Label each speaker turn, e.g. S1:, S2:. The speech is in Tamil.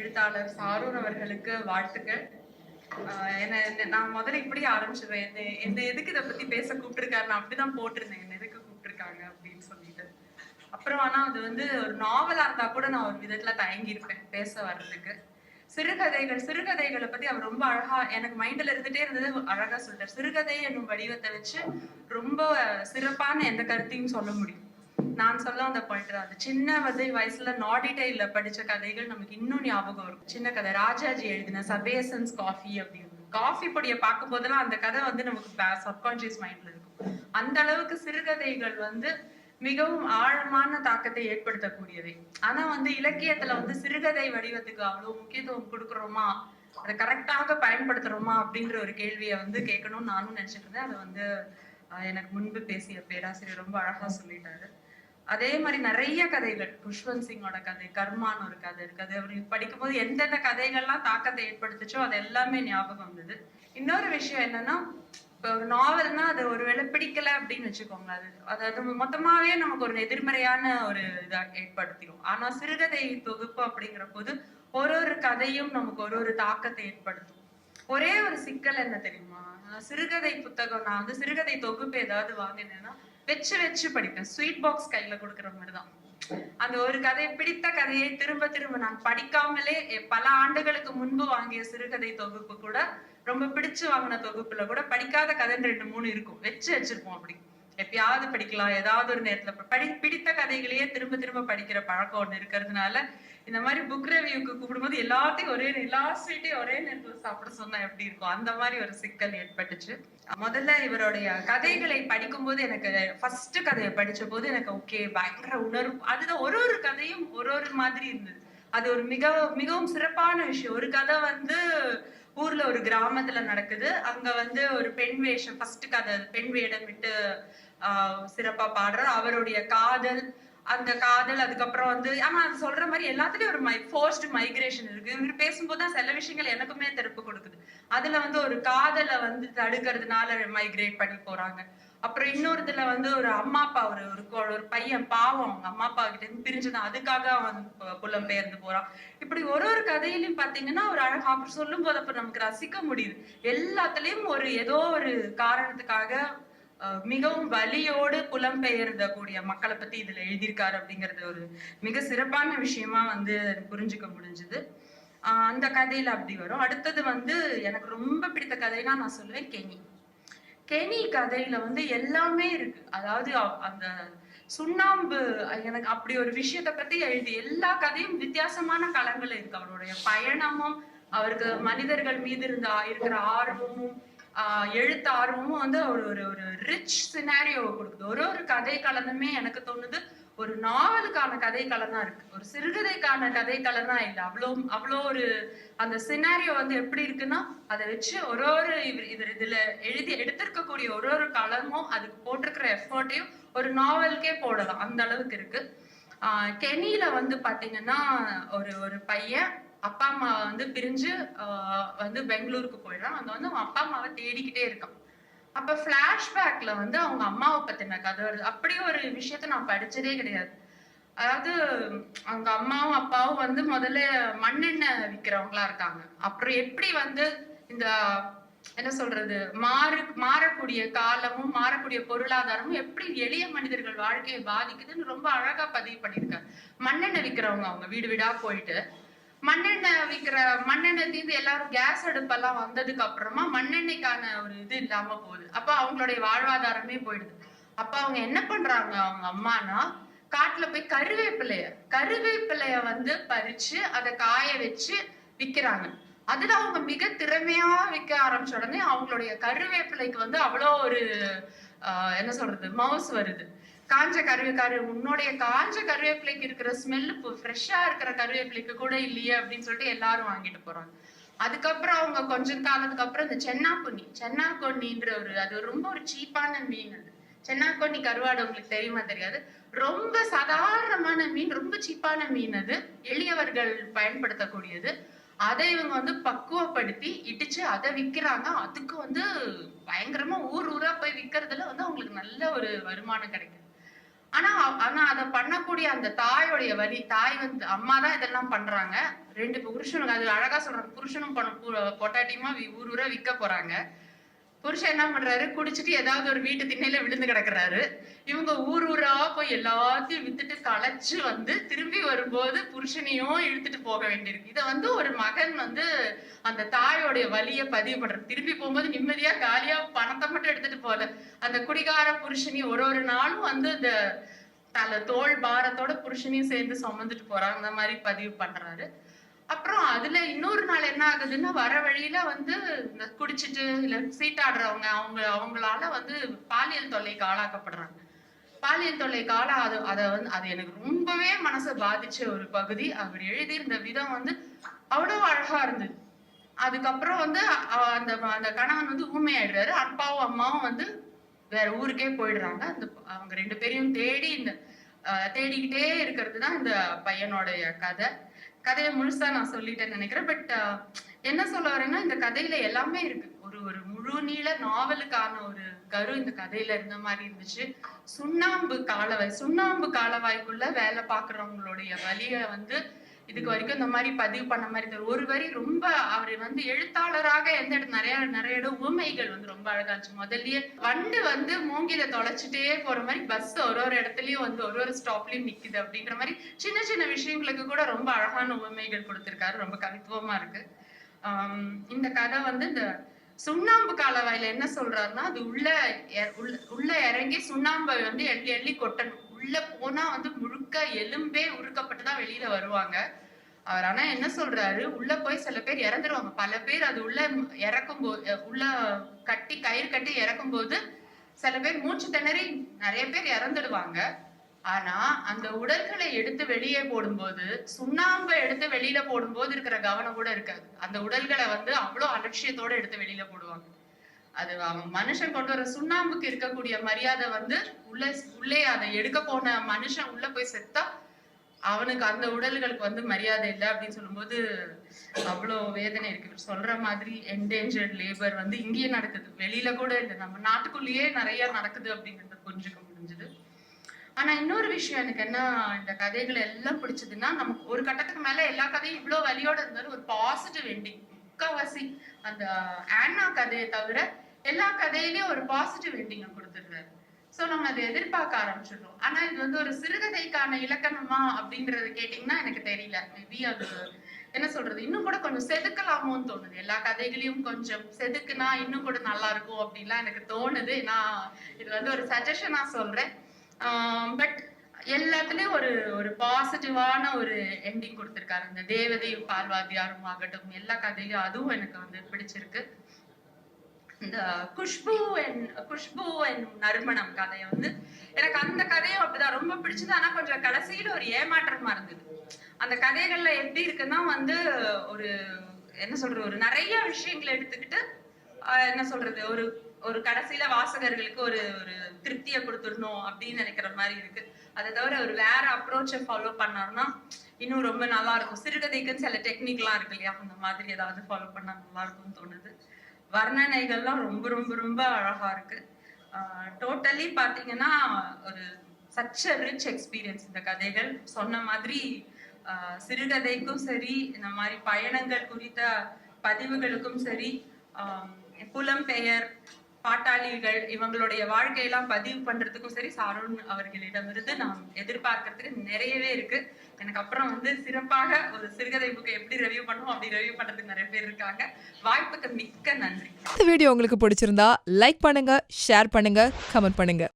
S1: எழுத்தாளர் சாரூர் அவர்களுக்கு வாழ்த்துக்கள். என்ன நான் முதல்ல இப்படி ஆரம்பிச்சிருவேன் என்ன என்ன எதுக்கு இதை பத்தி பேச கூப்பிட்டுருக்காரு? நான் அப்படிதான் போட்டிருந்தேன். என்ன எதுக்கு கூப்பிட்டுருக்காங்க அப்படின்னு சொல்லிட்டு. அப்புறம் ஆனா அது வந்து ஒரு நாவலா இருந்தா கூட நான் ஒரு விதத்துல தயங்கியிருப்பேன் பேச வர்றதுக்கு. சிறுகதைகள் சிறுகதைகளை பத்தி அவர் ரொம்ப அழகா எனக்கு மைண்ட்ல இருந்துட்டே இருந்தது அழகா சொல்லிட்டார். சிறுகதை என்னும் வடிவத்தை வச்சு ரொம்ப சிறப்பான எந்த கருத்தையும் சொல்ல முடியும். நான் சொல்ல வந்த பாயிண்ட் அந்த சின்ன வந்து வயசுல நாடிடைல படிச்ச கதைகள் நமக்கு இன்னும் ஞாபகம் இருக்கும் சின்ன கதை. ராஜாஜி எழுதின சபேசன்ஸ் காஃபி அப்படின்னு. காஃபி பொடியை பார்க்கும் போதெல்லாம் அந்த கதை வந்து நமக்கு சப்கான்சியஸ் மைண்ட்ல இருக்கும். அந்த அளவுக்கு சிறுகதைகள் வந்து மிகவும் ஆழமான தாக்கத்தை ஏற்படுத்தக்கூடியவை. ஆனா வந்து இலக்கியத்துல வந்து சிறுகதை வடிவத்துக்கு அவ்வளவு முக்கியத்துவம் கொடுக்குறோமா? அதை கரெக்டாக பயன்படுத்துறோமா? அப்படின்ற ஒரு கேள்வியை வந்து கேட்கணும்னு நானும் நினைச்சிட்டு இருந்தேன். அதை வந்து எனக்கு முன்பு பேசிய பேராசிரியர் ரொம்ப அழகா சொல்லிட்டாரு. அதே மாதிரி நிறைய கதைகள். குஷ்வந்த் சிங்கோட கதை கர்மான்னு ஒரு கதை இருக்குது. அவர் படிக்கும்போது எந்தெந்த கதைகள்லாம் தாக்கத்தை ஏற்படுத்துச்சோ அது எல்லாமே ஞாபகம் வந்தது. இன்னொரு விஷயம் என்னன்னா இப்போ ஒரு நாவல்னா அது ஒருவேளை பிடிக்கல அப்படின்னு வச்சுக்கோங்க அது அதாவது மொத்தமாவே நமக்கு ஒரு எதிர்மறையான ஒரு இதா ஏற்படுத்திடும் ஆனா சிறுகதை தொகுப்பு அப்படிங்கிற போது ஒரு ஒரு கதையும் நமக்கு ஒரு ஒரு தாக்கத்தை ஏற்படுத்தும். ஒரே ஒரு சிக்கல் என்ன தெரியுமா? சிறுகதை புத்தகம் நான் வந்து சிறுகதை தொகுப்பு ஏதாவது வாங்கினேன்னா வச்சு வச்சு படிப்பேன். ஸ்வீட் பாக்ஸ் கையில கொடுக்குற மாதிரிதான். அந்த ஒரு கதை பிடித்த கதையை திரும்ப திரும்ப நான் படிக்காமலே பல ஆண்டுகளுக்கு முன்பு வாங்கிய சிறுகதை தொகுப்பு கூட ரொம்ப பிடிச்சு வாங்கின தொகுப்புல கூட படிக்காத கதைன்னு ரெண்டு மூணு இருக்கும். வச்சு வச்சிருப்போம் அப்படி. எப்பயாவது படிக்கலாம். ஏதாவது ஒரு நேரத்துல படி பிடித்த கதைகளையே திரும்ப திரும்ப படிக்கிற பழக்கம் ஒண்ணு இருக்கிறதுனால இந்த மாதிரி புக் ரிவ்யூக்கு கூப்பிடும்போது எல்லாத்தையும் ஒரே எல்லா ஸ்வீட்டையும் ஒரே நேரத்தில் சாப்பிட சொன்னா எப்படி இருக்கும்? அந்த மாதிரி ஒரு சிக்கல் ஏற்பட்டுச்சு. முதல்ல இவருடைய கதைகளை படிக்கும்போது எனக்கு ஃபர்ஸ்ட் கதையை படிச்ச போது எனக்கு ஓகே பயங்கர உணர்வு. அதுதான் ஒரு ஒரு கதையும் ஒரு ஒரு மாதிரி இருந்தது. அது ஒரு மிக மிகவும் சிறப்பான விஷயம். ஒரு கதை வந்து ஊர்ல ஒரு கிராமத்துல நடக்குது. அங்க வந்து ஒரு பெண் வேஷம் ஃபர்ஸ்ட் கதை பெண் வேடம் விட்டு ஆஹ் சிறப்பா பாடுறார். அவருடைய காதல் அந்த காதல் அதுக்கப்புறம் வந்து ஆமா அது சொல்ற மாதிரி எல்லாத்துலயும் ஒரு மை ஃபோர்ஸ்ட் மைக்ரேஷன் இருக்கு. இவர் பேசும்போது தான் சில விஷயங்கள் எனக்குமே திருப்பு கொடுக்குது. அதுல வந்து ஒரு காதலை வந்து தடுக்கிறதுனால மைக்ரேட் பண்ணி போறாங்க. அப்புறம் இன்னொருத்துல வந்து ஒரு அம்மா அப்பா ஒரு ஒரு ஒரு பையன் பாவம் அவங்க அம்மா அப்பா கிட்ட இருந்து பிரிஞ்சுதான் அதுக்காக அவன் பு- புலம்பெயர்ந்து போறான். இப்படி ஒரு ஒரு கதையிலும் பாத்தீங்கன்னா ஒரு அழகா அப்புறம் சொல்லும் போது அப்ப நமக்கு ரசிக்க முடியுது. எல்லாத்துலயும் ஒரு ஏதோ ஒரு காரணத்துக்காக மிகவும் வலியோடு புலம்பெயர்ந்த கூடிய மக்களை பத்தி இதுல எழுதியிருக்காரு அப்படிங்கறது ஒரு மிக சிறப்பான விஷயமா வந்து புரிஞ்சுக்க முடிஞ்சது. ஆஹ் அந்த கதையில அப்படி வரும். அடுத்தது வந்து எனக்கு ரொம்ப பிடித்த கதைனா நான் சொல்லுவேன் கெனி. கெனி கதையில வந்து எல்லாமே இருக்கு. அதாவது அந்த சுண்ணாம்பு எனக்கு அப்படி ஒரு விஷயத்த பத்தி எழுதி எல்லா கதையும் வித்தியாசமான களங்கள் இருக்கு. அவருடைய பயணமும் அவருக்கு மனிதர்கள் மீது இருந்த இருக்கிற ஆர்வமும் எழுத்து ஆர்வமும் வந்து ஒரு ஒரு ஒரு ரிச் சினாரியோவை கொடுக்குது. ஒரு ஒரு கதை கலந்துமே எனக்கு தோணுது. ஒரு நாவலுக்கான கதை கலனா இருக்கு. ஒரு சிறுகதைக்கான கதை கலனா இல்லை. அவ்வளோ அவ்வளோ ஒரு அந்த சினாரியோ வந்து எப்படி இருக்குன்னா அதை வச்சு ஒரு ஒரு இவர் இவர் இதுல எழுதி எடுத்திருக்கக்கூடிய ஒரு ஒரு கலமும் அதுக்கு போட்டிருக்கிற எஃபர்ட்டையும் ஒரு நாவலுக்கே போடலாம். அந்த அளவுக்கு இருக்கு. கெனியில வந்து பாத்தீங்கன்னா ஒரு ஒரு பையன் அப்பா அம்மா வந்து பிரிஞ்சு ஆஹ் வந்து பெங்களூருக்கு போயிடுறான் அங்க வந்து அவன் அப்பா அம்மாவை தேடிக்கிட்டே இருக்கான். அப்ப பிளாஷ்பேக்ல வந்து அவங்க அம்மாவை பத்தின கதை வருது. அப்படி ஒரு விஷயத்த நான் படிச்சதே கிடையாது. அதாவது அவங்க அம்மாவும் அப்பாவும் வந்து முதல்ல மண்ணெண்ணெய் விக்கிறவங்களா இருக்காங்க. அப்புறம் எப்படி வந்து இந்த என்ன சொல்றது மாறு மாறக்கூடிய காலமும் மாறக்கூடிய பொருளாதாரமும் எப்படி எளிய மனிதர்கள் வாழ்க்கையை பாதிக்குதுன்னு ரொம்ப அழகா பதிவு பண்ணியிருக்காங்க மண்ணெண்ணெய் விக்கிறவங்க அவங்க வீடு வீடா போயிட்டு மண்ணெண்ணெய் விக்கிற மண்ணெண்ணெய் தீர்ந்து எல்லாரும் கேஸ் அடுப்பெல்லாம் வந்ததுக்கு அப்புறமா மண்ணெண்ணெய்க்கான ஒரு இது இல்லாம போகுது. அப்ப அவங்களுடைய வாழ்வாதாரமே போயிடுது. அப்ப அவங்க என்ன பண்றாங்க? அவங்க அம்மானா காட்டுல போய் கருவேப்பிலைய கருவேப்பிலைய வந்து பறிச்சு அதை காய வச்சு விக்கிறாங்க. அதுல அவங்க மிக திறமையா விற்க ஆரம்பிச்ச உடனே அவங்களுடைய கருவேப்பிலைக்கு வந்து அவ்வளோ ஒரு ஆஹ், என்ன சொல்றது மவுஸ் வருது. காஞ்ச கருவே உன்னுடைய காஞ்ச கருவேப்பிலைக்கு இருக்கிற ஸ்மெல் ஃப்ரெஷ்ஷா இருக்கிற கருவேப்பிலைக்கு கூட இல்லையே அப்படின்னு சொல்லிட்டு எல்லாரும் வாங்கிட்டு போறாங்க. அதுக்கப்புறம் அவங்க கொஞ்ச காலத்துக்கு அப்புறம் இந்த சென்னாப்பொன்னி சென்னாக்கொன்னின்ற ஒரு அது ரொம்ப ஒரு சீப்பான மீன் அது. சென்னாக்கொன்னி கருவாடு உங்களுக்கு தெரியுமா தெரியாது? ரொம்ப சாதாரணமான மீன் ரொம்ப சீப்பான மீன் அது. எளியவர்கள் பயன்படுத்தக்கூடியது. அதை இவங்க வந்து பக்குவப்படுத்தி இடிச்சு அதை விற்கிறாங்க அதுக்கு வந்து பயங்கரமா ஊர் ஊரா போய் விற்கிறதுல வந்து அவங்களுக்கு நல்ல ஒரு வருமானம் கிடைக்குது. ஆனா ஆனா அதை பண்ணக்கூடிய அந்த தாயோடைய வலி தாய் வந்து அம்மா தான் இதெல்லாம் பண்றாங்க. ரெண்டு புருஷனுக்கு அது அழகா சொல்றாங்க. புருஷனும் பொண்ணு- பொட்டாட்டியுமா வி- ஊர் ஊரா விற்க போறாங்க. புருஷன் என்ன பண்றாரு? குடிச்சிட்டு ஏதாவது ஒரு வீட்டு திண்ணையில விழுந்து கிடக்குறாரு. இவங்க ஊர் ஊரா போய் எல்லாத்தையும் வித்துட்டு களைச்சு வந்து திரும்பி வரும்போது புருஷனையும் இழுத்துட்டு போக வேண்டியிருக்கு. இதை வந்து ஒரு மகன் வந்து அந்த தாயோடைய வழியை பதிவு பண்றது திரும்பி போகும்போது நிம்மதியா காலியா பணத்தை மட்டும் எடுத்துட்டு போகல. அந்த குடிகார புருஷனி ஒரு ஒரு நாளும் வந்து இந்த தல தோல் பாரத்தோட புருஷனையும் சேர்ந்து சுமந்துட்டு போறாங்க அந்த மாதிரி பதிவு பண்றாரு. அப்புறம் அதுல இன்னொரு நாள் என்ன ஆகுதுன்னா வர வழியில வந்து இந்த குடிச்சிட்டு இல்ல சீட்டாடுறவங்க அவங்க அவங்களால வந்து பாலியல் தொல்லைக்கு ஆளாக்கப்படுறாங்க. பாலியல் தொல்லை கால அது அதை வந்து அது எனக்கு ரொம்பவே மனசை பாதிச்ச ஒரு பகுதி. அவர் எழுதியிருந்த விதம் வந்து அவ்வளவு அழகா இருந்தது. அதுக்கப்புறம் வந்து அந்த அந்த கணவன் வந்து ஊமையாயிடுறாரு. அப்பாவும் அம்மாவும் வந்து வேற ஊருக்கே போயிடுறாங்க. அந்த அவங்க ரெண்டு பேரையும் தேடி இந்த தேடிக்கிட்டே இருக்கிறது தான் இந்த பையனோடைய கதை. கதையை முழுசா நான் சொல்லிட்டேன்னு நினைக்கிறேன். பட் என்ன சொல்ல வரேன்னா இந்த கதையில எல்லாமே இருக்கு. ஒரு ஒரு முழு நீள நாவலுக்கான ஒரு கரு இந்த கதையில இருந்த மாதிரி இருந்துச்சு. சுண்ணாம்பு காலவாய் சுண்ணாம்பு காலவாய்க்குள்ள வேலை பாக்குறவங்களுடைய வழிய வந்து இதுக்கு வரைக்கும் இந்த மாதிரி பதிவு பண்ண மாதிரி தரும் ஒரு வரி ரொம்ப அவர் வந்து எழுத்தாளராக எந்த இடம் நிறைய நிறைய இடம் உண்மைகள் வந்து ரொம்ப அழகா இருந்துச்சு. முதல்லயே வண்டு வந்து மூங்கில தொலைச்சிட்டே போற மாதிரி பஸ் ஒரு ஒரு இடத்துலயும் வந்து ஒரு ஒரு ஸ்டாப்லயும் நிக்குது அப்படிங்கிற மாதிரி சின்ன சின்ன விஷயங்களுக்கு கூட ரொம்ப அழகான உண்மைகள் கொடுத்திருக்காரு. ரொம்ப கவித்துவமா இருக்கு. இந்த கதை வந்து இந்த சுண்ணாம்பு காலவாயில என்ன சொல்றாருன்னா அது உள்ள உள்ள- இறங்கி சுண்ணாம்பை வந்து எள்ளி எள்ளி கொட்டணும். உள்ள போனா வந்து முழுக்க எலும்பே உருக்கப்பட்டு தான் வெளியில வருவாங்க. அவர் ஆனா என்ன சொல்றாரு உள்ள போய் சில பேர் இறந்துருவாங்க. பல பேர் அது உள்ள இறக்கும் போது உள்ள கட்டி கயிறு கட்டி இறக்கும் போது சில பேர் மூச்சு திணறி நிறைய பேர் இறந்துடுவாங்க. ஆனா அந்த உடல்களை எடுத்து வெளியே போடும்போது சுண்ணாம்பை எடுத்து வெளியில போடும்போது இருக்கிற கவனம் கூட இருக்காது. அந்த உடல்களை வந்து அவ்வளவு அலட்சியத்தோட எடுத்து வெளியில போடுவாங்க. அது அவன் மனுஷன் கொண்டு வர சுண்ணாம்புக்கு இருக்கக்கூடிய மரியாதை வந்து உள்ள உள்ளே அதை எடுக்க போன மனுஷன் உள்ள போய் செத்தா அவனுக்கு அந்த உடல்களுக்கு வந்து மரியாதை இல்லை அப்படின்னு சொல்லும்போது அவ்வளோ வேதனை இருக்கு. சொல்ற மாதிரி என்டேஞ்சர்ட் லேபர் வந்து இங்கேயே நடக்குது. வெளியில கூட இல்லை. நம்ம நாட்டுக்குள்ளேயே நிறைய நடக்குது அப்படிங்கறத புரிஞ்சுக்க முடிஞ்சது. ஆனா இன்னொரு விஷயம் எனக்கு என்ன இந்த கதைகள் எல்லாம் பிடிச்சதுன்னா நமக்கு ஒரு கட்டத்துக்கு மேல எல்லா கதையும் இவ்வளவு வழியோட இருந்தாலும் ஒரு பாசிட்டிவ் எண்டிங் முக்காவாசி அந்த ஆன்னா கதையை தவிர எல்லா கதையிலயும் ஒரு பாசிட்டிவ் எண்டிங்கை கொடுத்துருக்காரு சோ நம்ம அதை எதிர்பார்க்க ஆரம்பிச்சிடுறோம். ஆனா இது வந்து ஒரு சிறுகதைக்கான இலக்கணமா அப்படிங்கறது கேட்டீங்கன்னா எனக்கு தெரியல. மேபி அது என்ன சொல்றது? இன்னும் கூட கொஞ்சம் செதுக்கலாமோன்னு தோணுது. எல்லா கதைகளையும் கொஞ்சம் செதுக்குனா இன்னும் கூட நல்லா இருக்கும் அப்படின்லாம் எனக்கு தோணுது. நான் இது வந்து ஒரு சஜஷனா சொல்றேன். பட் எல்லாத்துலயும் ஒரு ஒரு பாசிட்டிவான ஒரு எண்டிங் கொடுத்திருக்காரு. இந்த தேவதை பார்வாதியாரும் ஆகட்டும் எல்லா கதையும் அதுவும் எனக்கு வந்து பிடிச்சிருக்கு. இந்த குஷ்பு என் குஷ்பு என் நறுமணம் கதையை வந்து எனக்கு அந்த கதையும் அப்படிதான் ரொம்ப பிடிச்சது. ஆனா கொஞ்சம் கடைசியில ஒரு ஏமாற்றமா இருந்தது. அந்த கதைகள்ல எப்படி இருக்குன்னா வந்து ஒரு என்ன சொல்றது ஒரு நிறைய விஷயங்களை எடுத்துக்கிட்டு என்ன சொல்றது ஒரு ஒரு கடைசியில வாசகர்களுக்கு ஒரு ஒரு திருப்தியை கொடுத்துடணும் அப்படின்னு நினைக்கிற மாதிரி இருக்கு. அதை தவிர ஒரு வேற அப்ரோச்சை ஃபாலோ பண்ணாருன்னா இன்னும் ரொம்ப நல்லா இருக்கும். சிறுகதைக்குன்னு சில டெக்னிக்லாம் இருக்கு இல்லையா? அந்த மாதிரி ஏதாவது ஃபாலோ பண்ணா நல்லா இருக்கும்னு தோணுது. வர்ணனைகள்லாம் ரொம்ப ரொம்ப ரொம்ப அழகா இருக்கு. டோட்டலி பாத்தீங்கன்னா ஒரு சச் ரிச் எக்ஸ்பீரியன்ஸ் இந்த கதைகள். சொன்ன மாதிரி சிறுகதைக்கும் சரி இந்த மாதிரி பயணங்கள் குறித்த பதிவுகளுக்கும் சரி ஆஹ் புலம்பெயர் பாட்டாளிகள் இவங்களுடைய வாழ்க்கையெல்லாம் பதிவு பண்றதுக்கும் சரி சாருண் அவர்களிடமிருந்து நாம் எதிர்பார்க்கறதுக்கு நிறையவே இருக்கு. எனக்கு அப்புறம் வந்து சிறப்பாக ஒரு சிறுகதை புக்கை எப்படி ரிவ்யூ பண்ணுவோம் அப்படி ரிவ்யூ பண்றதுக்கு நிறைய பேர் இருக்காங்க. வாய்ப்புக்கு மிக்க நன்றி.
S2: இந்த வீடியோ உங்களுக்கு பிடிச்சிருந்தா லைக் பண்ணுங்க ஷேர் பண்ணுங்க கமெண்ட் பண்ணுங்க.